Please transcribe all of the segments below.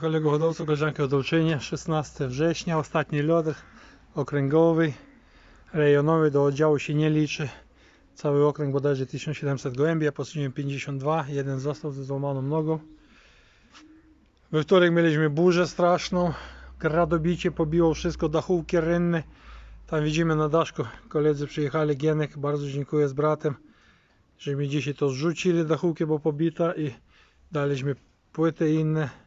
Kolego hodowców, koleżanki hodowczynie, 16 września, ostatni lot okręgowy, rejonowy do oddziału się nie liczy. Cały okręg bodajże 1700 gołębi, ja posuniłem 52, jeden został ze złamaną nogą. We wtorek mieliśmy burzę straszną, gradobicie pobiło wszystko, dachówki rynne. Tam widzimy na daszku, koledzy przyjechali, Gienek, bardzo dziękuję z bratem, że mi dzisiaj to zrzucili dachówki, bo pobita i daliśmy płyty inne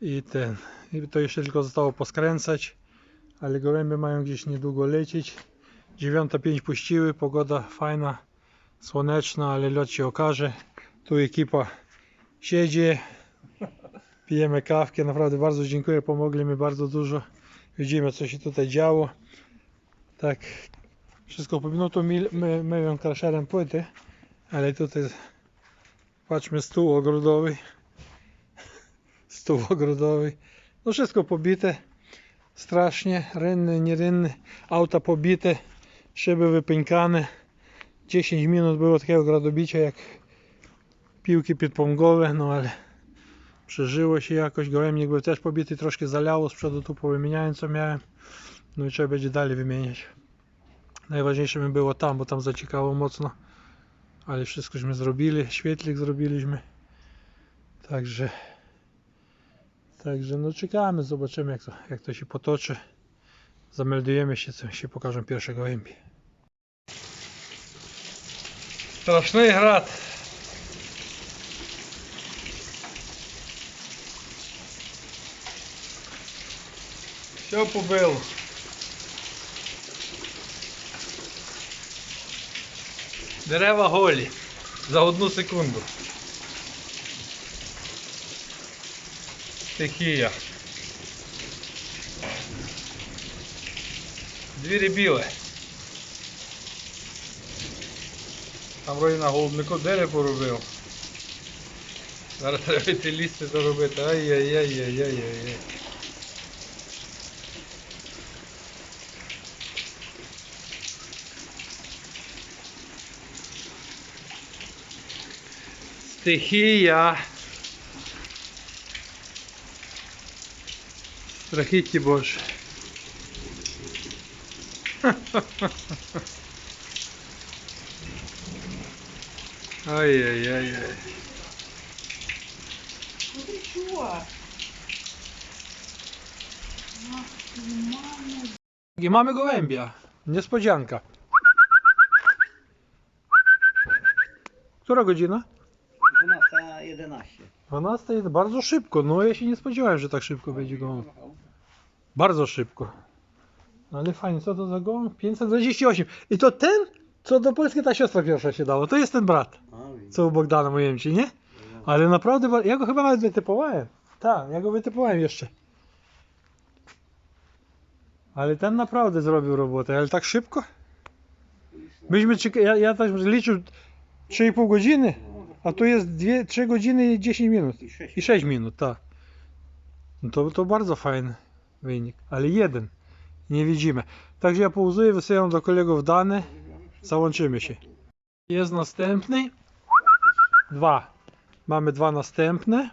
i ten i to jeszcze tylko zostało poskręcać ale gołębie mają gdzieś niedługo lecieć. 9.05 puściły pogoda fajna słoneczna ale lot się okaże. Tu ekipa siedzi pijemy kawkę. Naprawdę bardzo dziękuję pomogli mi bardzo dużo. Widzimy co się tutaj działo. Tak wszystko po minutu my, my, myłem krasherem płyty ale tutaj patrzmy stół ogrodowy stół ogrodowy. No wszystko pobite. Strasznie. Rynny, nierynny. Auta pobite. Szyby wypękane. 10 minut było takiego gradobicia jak piłki pitpongowe, no ale przeżyło się jakoś. Gołębnik był też pobity, troszkę zalało z przodu tu powymieniałem co miałem. No i trzeba będzie dalej wymieniać. Najważniejsze mi było tam, bo tam zaciekało mocno. Ale wszystkośmy zrobili, świetlik zrobiliśmy. Także Także no czekamy, zobaczymy jak to, jak to się potoczy. Zameldujemy się, co się pokażą pierwsze gołębie. Straszny grad. Все побило. Дерева голі за одну секунду. Стихія. Двірі біле. Там вроді на голубнику дерево поробив. Зараз треба йти лізти доробити. Ай-яй-яй-яй-яй-яй. Стихія. Rachiki Boże. Ojej, ojej. I mamy gołębia. Niespodzianka. Która godzina? 12.11. 12 jest bardzo szybko. No ja się nie spodziewałem, że tak szybko będzie gołąb. Bardzo szybko. No Ale fajnie, co to za gołąb? 528. I to ten, co do Polski ta siostra pierwsza się dało. To jest ten brat, co u Bogdana mówiłem ci, nie? Ale naprawdę, ja go chyba nawet wytypowałem. Tak, ja go wytypowałem jeszcze. Ale ten naprawdę zrobił robotę, ale tak szybko? Myśmy ja, ja tak liczył 3,5 godziny, a tu jest 2, 3 godziny i 10 minut. I 6. I 6 minut, tak. No to, to bardzo fajny wynik, ale jeden. Nie widzimy. Także ja pauzuję, wysyłam do kolegów dane, załączymy się. Jest następny. Dwa. Mamy dwa następne.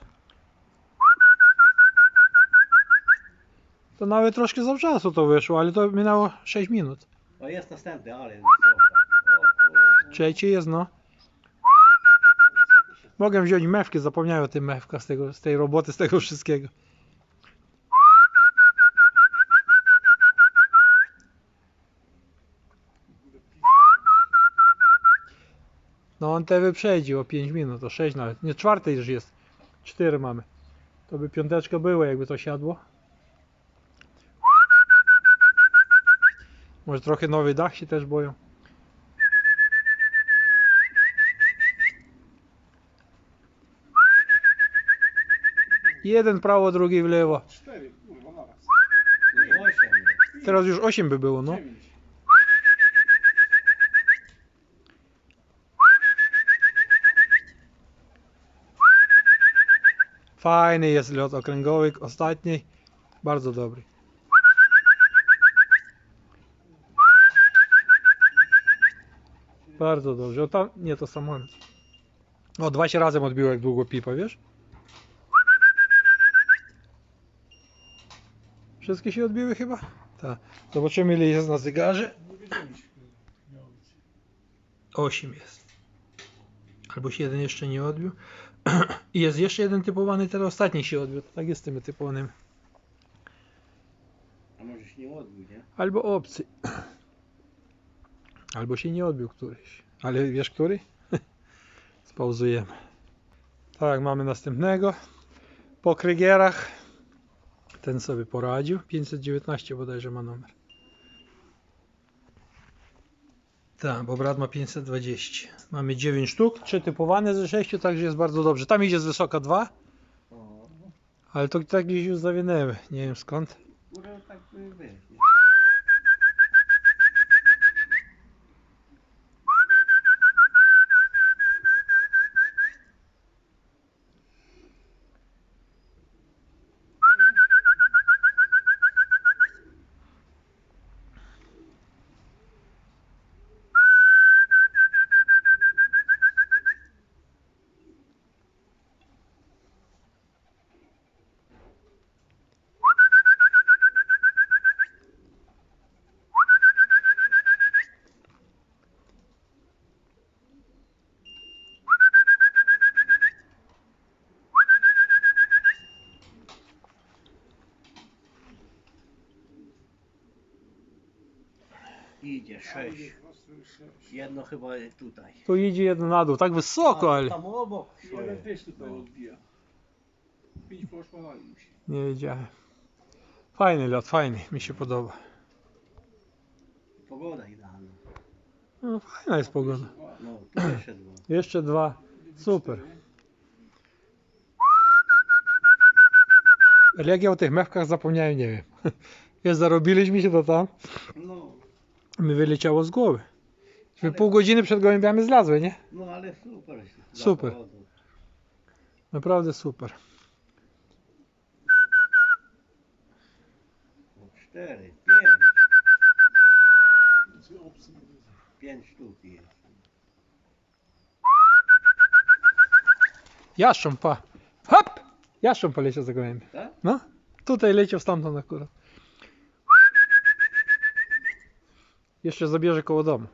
To nawet troszkę za wczasu to wyszło, ale to minęło 6 minut. O jest następny, ale. Trzeci jest, no. Mogę wziąć mewkę, zapomniałem o tym mewka z, tego, z tej roboty, z tego wszystkiego. No on te wyprzedził o 5 minut, o 6 nawet. Nie, czwarty już jest. 4 mamy. To by piąteczka była, jakby to siadło. Może trochę nowy dach się też boją. Jeden prawo, drugi w lewo. Cztery, kurwa, naraz. Osiem. Teraz już 8 by było, no. Dziewięć. Fajny jest lot okręgowy, ostatni. Bardzo dobry. Bardzo dobrze. O tam, nie to samo. O, dwa się razem odbiło jak długo pipa, wiesz? Wszystkie się odbiły chyba? Tak. Zobaczymy ile jest na zegarze. 8 jest. Albo się jeden jeszcze nie odbił. I jest jeszcze jeden typowany, teraz ostatni się odbił. Tak jest z tymi typowanymi. A może się nie odbił, nie? Albo obcy. Albo się nie odbił któryś. Ale wiesz który? Spauzujemy. Tak, mamy następnego. Po Krygierach. Ten sobie poradził. 519 bodajże ma numer. Tak, bo brat ma 520. Mamy 9 sztuk, 3 typowane ze 6, także jest bardzo dobrze. Tam idzie z wysoka 2, O, ale to tak gdzieś już zawinęły. Nie wiem skąd. kurde, tak by Idzie sześć. Jedno chyba tutaj. Tu idzie jedno na dół, tak wysoko, ale Tam obok. Jeden też tutaj No. odbija. Pięć poszło na nie wiedziałem. Fajny lot, fajny, mi się podoba. Pogoda idealna. No, fajna jest pogoda. No, tu jeszcze dwa. Jeszcze dwa. Super. Ale jak ja o tych mewkach zapomniałem, nie wiem. Zarobiliśmy się to tam, No, mi wyleciało z głowy. Że Ale- pół godziny przed gołębiami zlazły, nie? no ale super. Super. Naprawdę super. No, cztery, pięć. Pięć sztuk jest. Jaszcząb, pa. Hop! Jaszcząb poleciał za gołębiem. Tak? No, tutaj leciał stamtąd akurat. Jeszcze zabierze koło domu.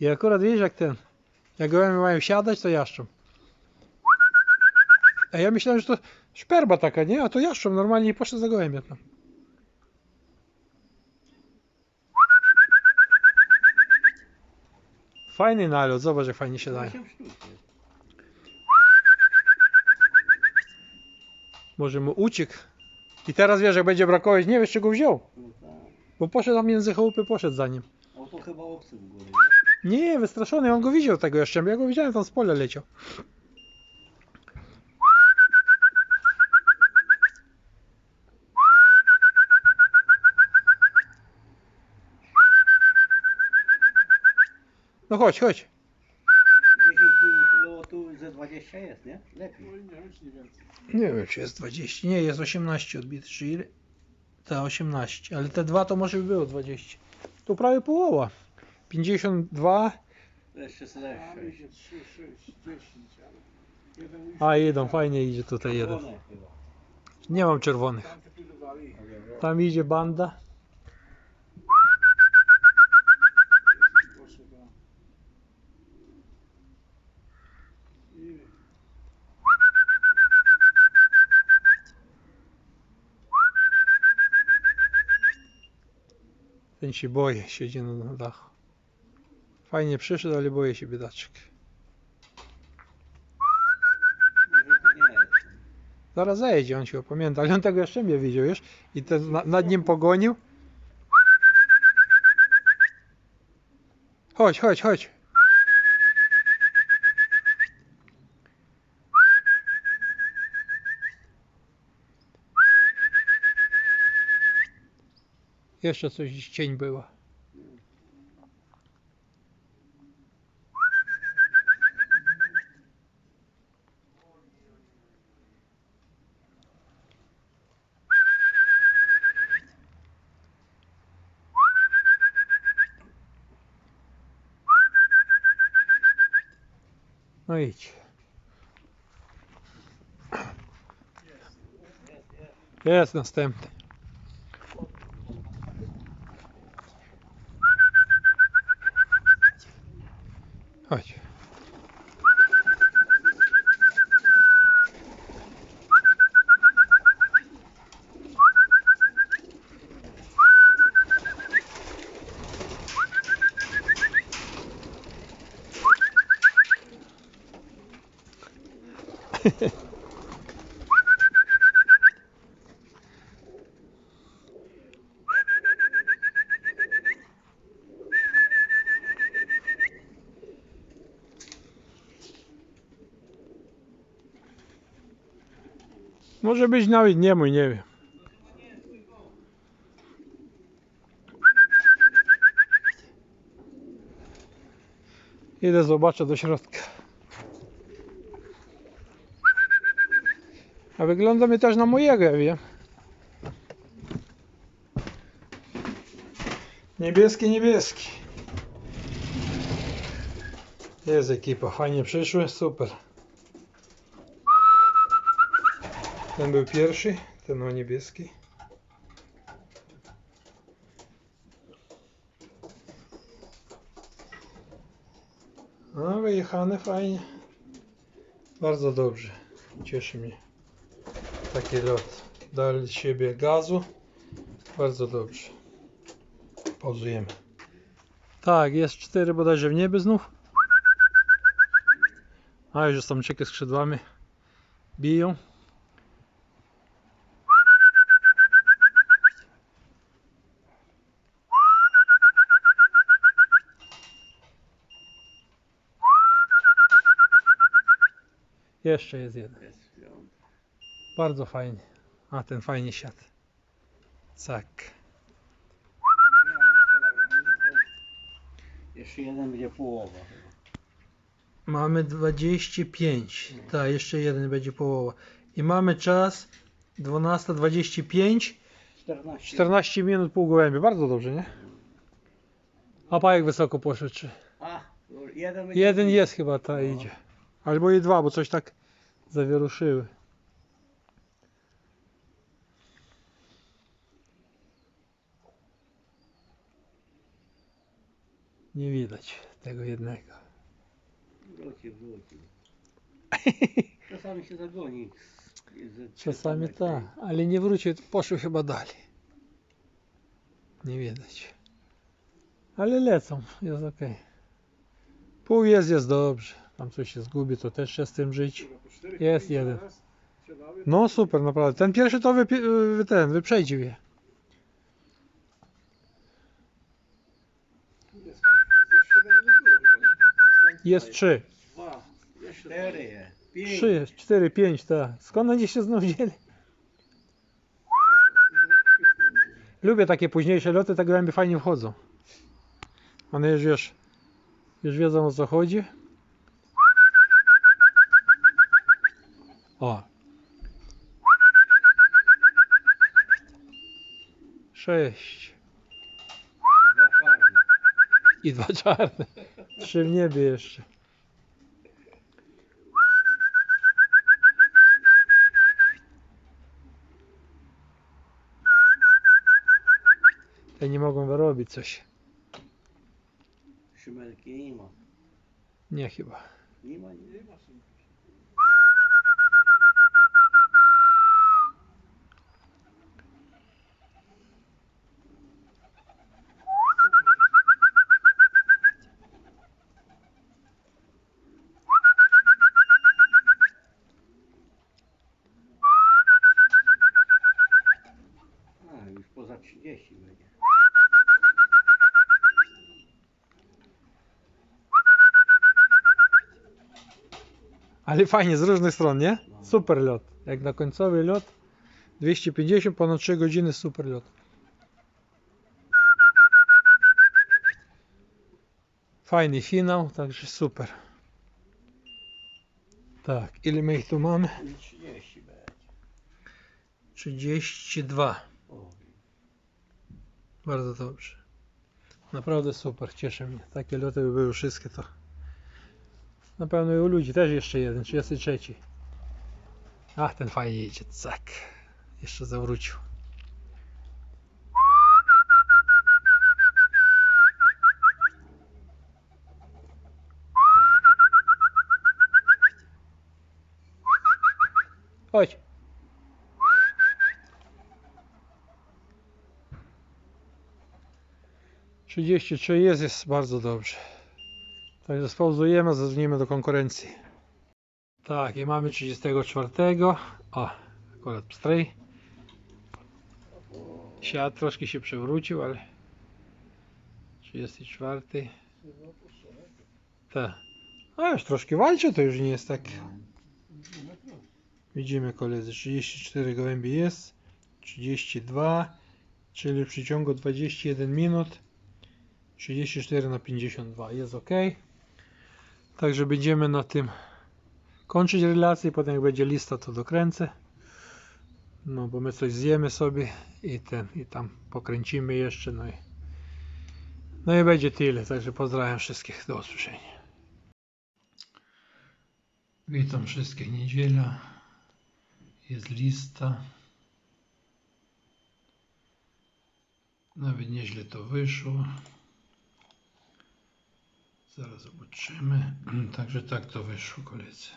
I akurat wiesz jak ten, jak gołębie mają siadać, to jaszcząb. A ja myślałem, że to szperba taka, nie? A to jaszcząb normalnie poszedł za gołębiem tam. Fajny nalot, zobacz jak fajnie się daje. Może mu uciekł. I teraz wiesz, jak będzie brakować, nie wiesz czego wziął. No. Bo poszedł tam między chałupy, poszedł za nim. A to chyba obcy w górę, nie? Nie, wystraszony, on go widział tego jeszcze. Ja go widziałem, tam z pola leciał. No chodź, chodź. 10 lotów ze 20 jest, nie? Lepiej. No nie, wiem, czy jest 20. Nie, jest 18 odbity. Czy ile? Ta 18, ale te dwa to może by było 20. Tu prawie połowa. 52, To jeszcze A, sobie idzie 3, 6, 10, ale jeden już... a jeden, fajnie idzie tutaj jeden. Nie mam czerwonych. Te. Tam idzie banda. Ten się boje, siedzi na, dachu. Fajnie przyszedł, ale boję się biedaczek. Zaraz zejdzie, on się opamięta, ale on tego jeszcze nie widział, wiesz? I ten na, nad nim pogonił. Chodź, chodź, chodź. Jeszcze coś cień była. No idź. Jest następny. Chodź. Może być nawet nie mój, nie wiem. Idę zobaczę do środka. A wygląda mi też na mojego, ja wiem. Niebieski, niebieski. Jest ekipa, fajnie przyszły, super. Ten był pierwszy, ten ma niebieski. No, wyjechane fajnie. Bardzo dobrze. Cieszy mnie. Taki lot. Dali siebie gazu. Bardzo dobrze. Pauzujemy. Tak, jest cztery bodajże w niebie znów. A już są ciekie skrzydłami. Biją. Jeszcze jest jeden. Jest piąty. Bardzo fajnie. A ten fajnie siadł. Tak. Jeszcze jeden będzie połowa. Mamy 25. Tak, jeszcze jeden będzie połowa. I mamy czas 12.25. 14. 14 minut pół gołębie. Bardzo dobrze, nie? A pajek wysoko poszedł. Czy? A, jeden będzie Jeden jest chyba, ta No. idzie. Albo i dwa, bo coś tak zawieruszyły. Nie widać tego jednego. Wróci, wróci. Czasami się zagoni. Czasami tak, ale nie wrócił, poszły chyba dalej. Nie widać. Ale lecą, jest ok. Pół jest, jest dobrze. Tam coś się zgubi, to też się z tym żyć. Jest jeden. No super, naprawdę. Ten pierwszy to wy- ten, wyprzedził je. Jest, trzy. Cztery. Trzy jest, cztery, pięć, tak. Skąd oni się znów wzięli? Lubię takie późniejsze loty, tak gołębie fajnie wchodzą. One już wiesz, już wiedzą o co chodzi. O. Sześć. Dwa czarne. I dwa czarne. Trzy w niebie jeszcze. Te nie mogą wyrobić coś. Szymelki nie ma. Nie chyba. Nie ma, nie ma. A, już poza 30 będzie. Ale fajnie, z różnych stron, nie? Super lot. Jak na końcowy lot. 250, ponad 3 godziny, super lot. Fajny finał, także super. Tak, ile my ich tu mamy? I 30 będzie. 32. Bardzo dobrze. Naprawdę super, cieszy mnie. Takie loty by były wszystkie to. Na pewno i u ludzi też jeszcze jeden, 33. Ach, ten fajnie idzie, tak. Jeszcze zawrócił. Chodź. Trzydzieści trzy jest, jest bardzo dobrze. Także spauzujemy, zadzwonimy do konkurencji. Tak, i mamy 34. O, akurat pstrej. Siad troszkę się przewrócił, ale 34. Tak. A już troszkę walczy, to już nie jest tak. Widzimy koledzy, 34 gołębi jest, 32, czyli w przeciągu 21 minut 34 na 52 jest ok. Także będziemy na tym kończyć relację, potem jak będzie lista to dokręcę. No bo my coś zjemy sobie i ten i tam pokręcimy jeszcze no i no i będzie tyle, także pozdrawiam wszystkich, do usłyszenia. Witam wszystkich, niedziela, jest lista. Nawet nieźle to wyszło. Zaraz zobaczymy. Także tak to wyszło, koledzy.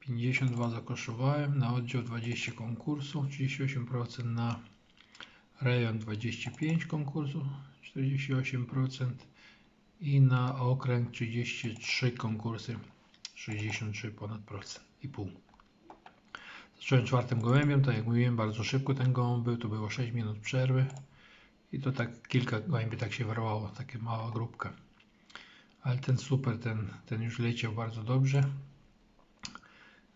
Pięćdziesiąt dwa zakoszowałem, na oddział 20 konkursów, 38% na rejon 25 konkursów, 48% i na okręg 33 konkursy, 63 ponad procent i pół. Zacząłem czwartym gołębiem, tak jak mówiłem, bardzo szybko ten gołąb był, to było 6 minut przerwy i to tak kilka gołębi tak się wyrwało, taka mała grupka. Ale ten super, ten, ten już leciał bardzo dobrze.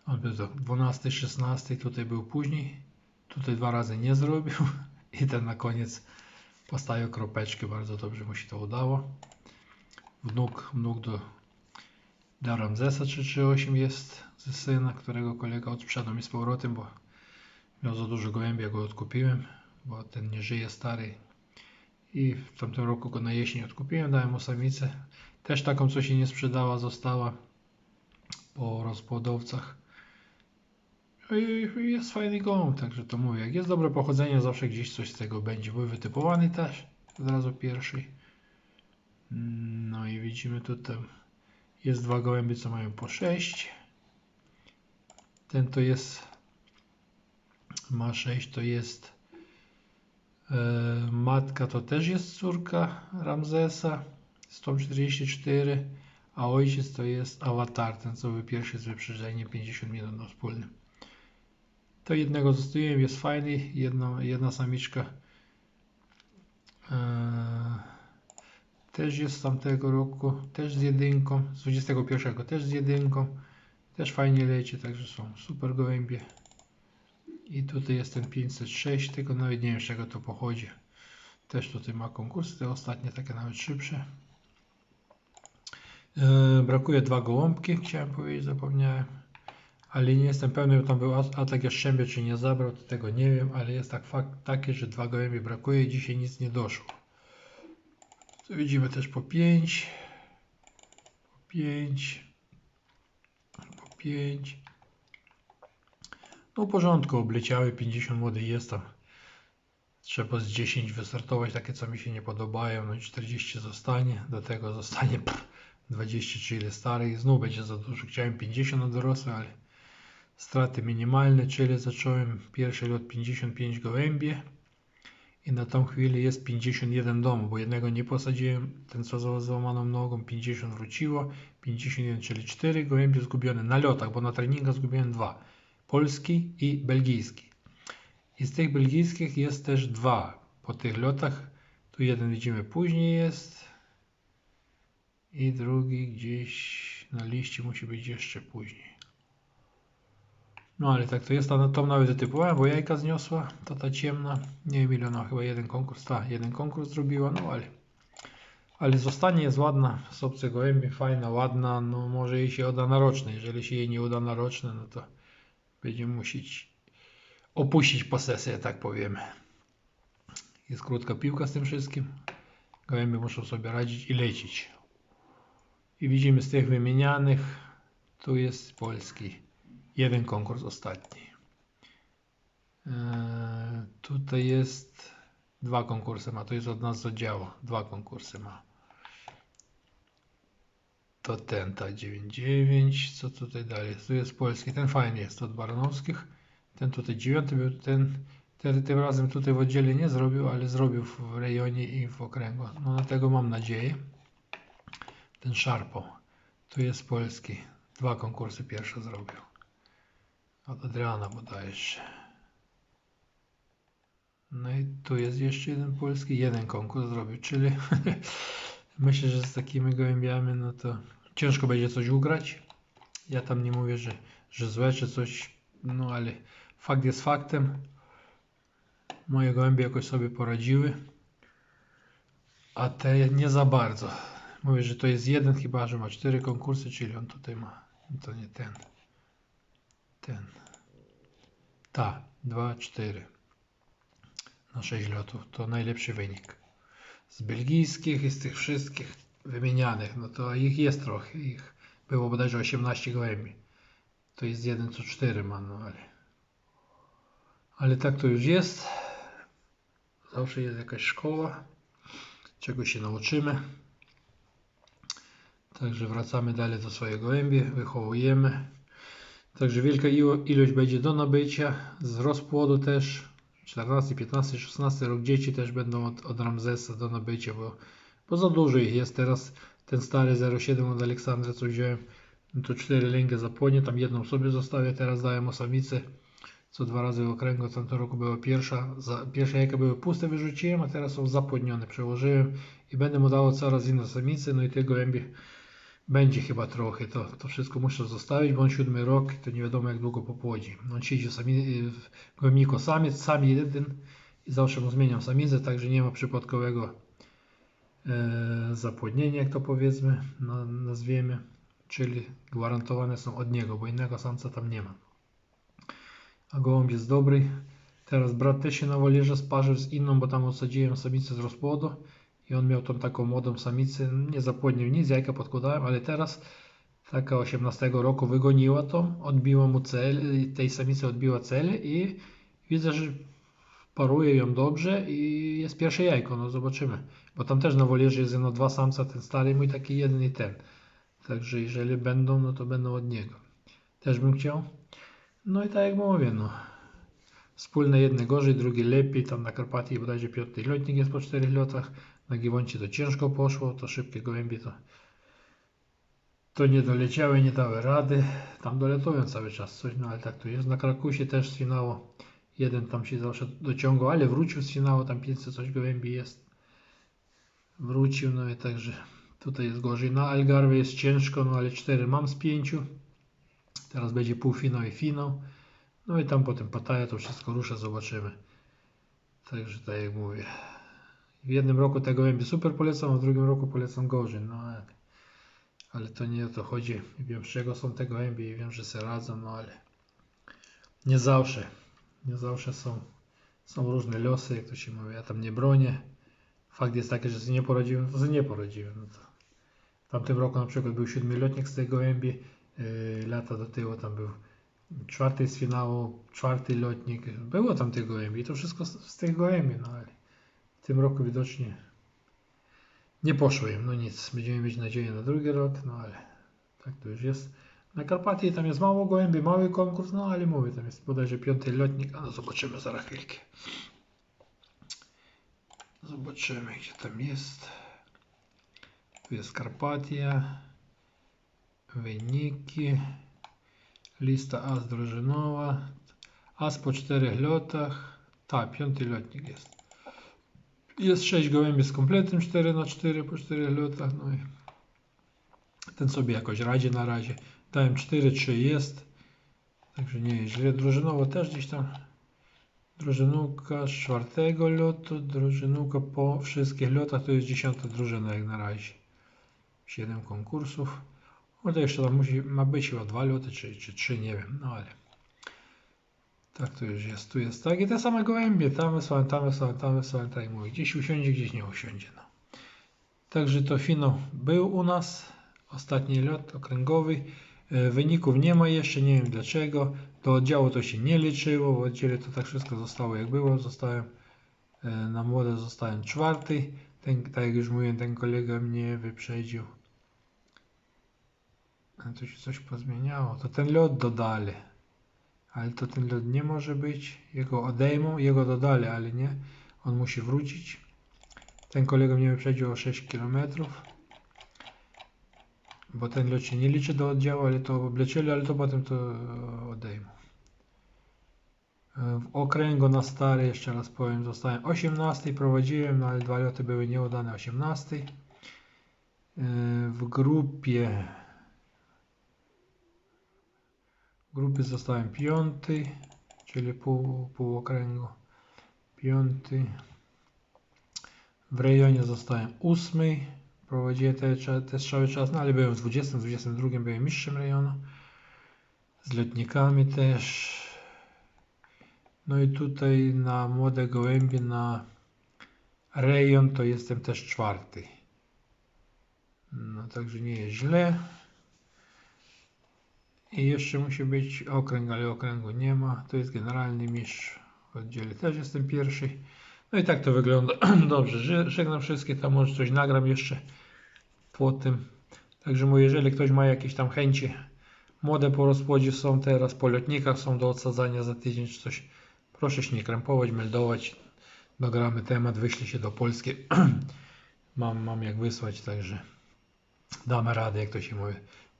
On był do 12, 16, tutaj był później, tutaj dwa razy nie zrobił i ten na koniec postawił kropeczkę, bardzo dobrze mu się to udało. Wnuk, wnuk do, do Ramzesa 338 jest ze syna, którego kolega odsprzedał mi z powrotem, bo miał za dużo gołębi, ja go odkupiłem, bo ten nie żyje stary. I w tamtym roku go na jesień odkupiłem, dałem mu samicę. Też taką, co się nie sprzedała, została po rozpłodowcach. I i jest fajny gołąb, także to mówię. Jak jest dobre pochodzenie, zawsze gdzieś coś z tego będzie. Był wytypowany też, od razu pierwszy. No i widzimy tutaj, jest dwa gołębie, co mają po 6. Ten to jest, ma 6, to jest e, matka, to też jest córka Ramzesa, 144, a ojciec to jest awatar, ten co był pierwszy z wyprzedzenia 50 minut na wspólnym. To jednego zostawiłem, jest fajny, jedna, jedna samiczka. E, też jest z tamtego roku, też z jedynką, z 21 też z jedynką, też fajnie leci, także są super gołębie. I tutaj jest ten 506, tylko nawet nie wiem z czego to pochodzi. Też tutaj ma konkursy, te ostatnie takie nawet szybsze. E, brakuje dwa gołąbki, chciałem powiedzieć, zapomniałem. Ale nie jestem pewny, bo tam był at- atak Jastrzębia, czy nie zabrał, to tego nie wiem, ale jest tak fakt taki, że dwa gołębie brakuje i dzisiaj nic nie doszło. Tu widzimy też po 5, po 5, po 5. No w porządku, obleciały 50 młodych jest tam. Trzeba z 10 wystartować, takie co mi się nie podobają, no i 40 zostanie, do tego zostanie pff, 20 czy ile starych, znów będzie za dużo. Chciałem 50 na dorosłe, ale straty minimalne, czyli zacząłem pierwszy lot 55 gołębie i na tą chwilę jest 51 domów, bo jednego nie posadziłem, ten co z złamaną nogą 50 wróciło, 51, czyli 4 gołębie zgubione na lotach, bo na treningach zgubiłem dwa, polski i belgijski. I z tych belgijskich jest też dwa. Po tych lotach, tu jeden widzimy później jest. I drugi gdzieś na liście musi być jeszcze później. No ale tak to jest, a tą nawet wytypowałem, bo jajka zniosła, to ta ciemna, nie wiem ile ona, chyba jeden konkurs, tak, jeden konkurs zrobiła, no ale ale zostanie jest ładna, z obce gołębie, fajna, ładna, no może jej się uda na roczne, jeżeli się jej nie uda na roczne, no to będzie musieć opuścić posesję, tak powiemy. Jest krótka piłka z tym wszystkim, gołębie muszą sobie radzić i lecieć. I widzimy z tych wymienianych, Tu jest polski. Jeden konkurs ostatni. Eee, tutaj jest dwa konkursy ma. To jest od nas oddziału. Dwa konkursy ma. To ten, ta 9.9. Co tutaj dalej? Tu jest polski. Ten fajny jest od Baranowskich. Ten tutaj dziewiąty był. Ten, ten tym razem tutaj w oddziale nie zrobił, ale zrobił w rejonie i w okręgu. No na tego mam nadzieję. Ten Szarpo. Tu jest polski. Dwa konkursy pierwsze zrobił. Od Adriana bodajże. No i tu jest jeszcze jeden polski. Jeden konkurs zrobił, czyli myślę, że z takimi gołębiami no to ciężko będzie coś ugrać. Ja tam nie mówię, że, że złe czy coś, no ale fakt jest faktem. Moje gołębie jakoś sobie poradziły, a te nie za bardzo. Mówię, że to jest jeden chyba, że ma cztery konkursy, czyli on tutaj ma, to nie ten, ten, ta, dwa, cztery na 6 lotów, to najlepszy wynik. Z belgijskich i z tych wszystkich wymienianych, no to ich jest trochę, ich było bodajże 18 gołębi. To jest jeden co 4 ma, no ale tak to już jest. Zawsze jest jakaś szkoła, czego się nauczymy. Także wracamy dalej do swojej gołębie, wychowujemy. Także wielka ilo- ilość będzie do nabycia, z rozpłodu też. 14, 15, 16 rok dzieci też będą od, od Ramzesa do nabycia, bo, bo za dużo ich jest. Teraz ten stary 07 od Aleksandra, co wziąłem, no to 4 lęgę zapłonie, tam jedną sobie zostawię, teraz daję osamicę co dwa razy w okręgu, tamtego roku była pierwsza, za, pierwsze jajka były puste, wyrzuciłem, a teraz są zapłodnione, przełożyłem i będę mu dało coraz inne samice, no i te gołębie będzie chyba trochę, to, to wszystko muszę zostawić, bo on siódmy rok, to nie wiadomo jak długo popłodzi. On siedzi w, sami, w gołębniku samiec, sam jeden i zawsze mu zmieniam samicę, także nie ma przypadkowego e, zapłodnienia, jak to powiedzmy, no, nazwiemy, czyli gwarantowane są od niego, bo innego samca tam nie ma. A gołąb jest dobry. Teraz brat też się na wolierze sparzył z inną, bo tam osadziłem samicę z rozpłodu i on miał tą taką młodą samicę, nie zapłodnił nic, jajka podkładałem, ale teraz taka 18 roku wygoniła to, odbiła mu cel, tej samicy odbiła cel i widzę, że paruje ją dobrze i jest pierwsze jajko, no zobaczymy. Bo tam też na wolierze jest jedno dwa samca, ten stary mój taki jeden i ten. Także jeżeli będą, no to będą od niego. Też bym chciał. No i tak jak mówię, no. Wspólne jedne gorzej, drugie lepiej. Tam na Karpatii bodajże piąty lotnik jest po czterech lotach. Na Giewoncie to ciężko poszło, to szybkie gołębie to, to nie doleciały, nie dały rady. Tam dolatują cały czas coś, no ale tak to jest. Na Krakusie też z. Jeden tam się zawsze dociągał, ale wrócił z finału, tam 500 coś gołębi jest. Wrócił, no i także tutaj jest gorzej. Na Algarve jest ciężko, no ale 4 mam z 5. Teraz będzie półfinał i finał. No i tam potem Pataja to wszystko rusza, zobaczymy. Także tak jak mówię. W jednym roku te gołębie super polecam, a w drugim roku polecam gorzej. No ale, to nie o to chodzi. Wiem z czego są te gołębie i wiem, że se radzą, no ale nie zawsze. Nie zawsze są, są różne losy, jak to się mówi. Ja tam nie bronię. Fakt jest taki, że się nie poradziłem, to się nie poradziłem. No to w tamtym roku na przykład był siódmilotnik z tej gołębi. Yy, lata do tyłu tam był czwarty z finału, czwarty lotnik. Było tam tych gołębi, to wszystko z, z tych gołębi, no ale w tym roku widocznie nie poszło im, no nic. Będziemy mieć nadzieję na drugi rok, no ale tak to już jest. Na Karpatii tam jest mało gołębi, mały konkurs, no ale mówię, tam jest bodajże piąty lotnik, a no zobaczymy za chwilkę. Zobaczymy, gdzie tam jest. Tu jest Karpatia. Wyniki. Lista AS drużynowa. AS po czterech lotach. Tak, piąty lotnik jest. Jest 6 gołębi z kompletem 4 na 4 po 4 lotach. No i ten sobie jakoś radzi na razie. Dałem 4, 3 jest. Także nie jest źle. Drużynowo też gdzieś tam. Drużynówka czwartego lotu. Drużynówka po wszystkich lotach to jest dziesiąta drużyna jak na razie. 7 konkursów. No to jeszcze tam musi, ma być chyba dwa loty, czy, czy trzy, nie wiem, no ale tak to już jest, tu jest tak i te same gołębie, tam wysłałem, tam wysłałem, tam wysłałem, tak jak mówię, gdzieś usiądzie, gdzieś nie usiądzie, no. Także to finał był u nas, ostatni lot okręgowy, E, Wyników nie ma jeszcze, nie wiem dlaczego. Do oddziału to się nie liczyło, w oddziale to tak wszystko zostało jak było. Zostałem e, na młode zostałem czwarty. Ten, tak jak już mówiłem, ten kolega mnie wyprzedził. A tu się coś pozmieniało. To ten lot dodali. Ale to ten lot nie może być. Jego odejmą, jego dodali, ale nie. On musi wrócić. Ten kolega mnie wyprzedził o 6 km. Bo ten lot się nie liczy do oddziału, ale to oblecieli, ale to potem to e, odejmą. E, W okręgu na stary, jeszcze raz powiem, zostałem 18, prowadziłem, no ale dwa loty były nieudane 18. E, W grupie w grupie zostałem piąty, czyli pół, pół okręgu. Piąty. W rejonie zostałem ósmy. Prowadziłem te, czas, no ale byłem w 20, 22 byłem mistrzem rejonu. Z lotnikami też. No i tutaj na młode gołębie na rejon to jestem też czwarty. No także nie jest źle. I jeszcze musi być okręg, ale okręgu nie ma. To jest generalny mistrz. W oddziale też jestem pierwszy. No i tak to wygląda. Dobrze, żegnam wszystkich. Tam może coś nagram jeszcze po tym. Także mówię, jeżeli ktoś ma jakieś tam chęci, młode po rozpłodzie są teraz, po lotnikach są do odsadzania za tydzień czy coś. Proszę się nie krępować, meldować. Dogramy temat, wyślę się do Polski. mam, mam jak wysłać, także damy radę, jak to się mówi.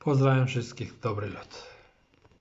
Pozdrawiam wszystkich, dobry lot.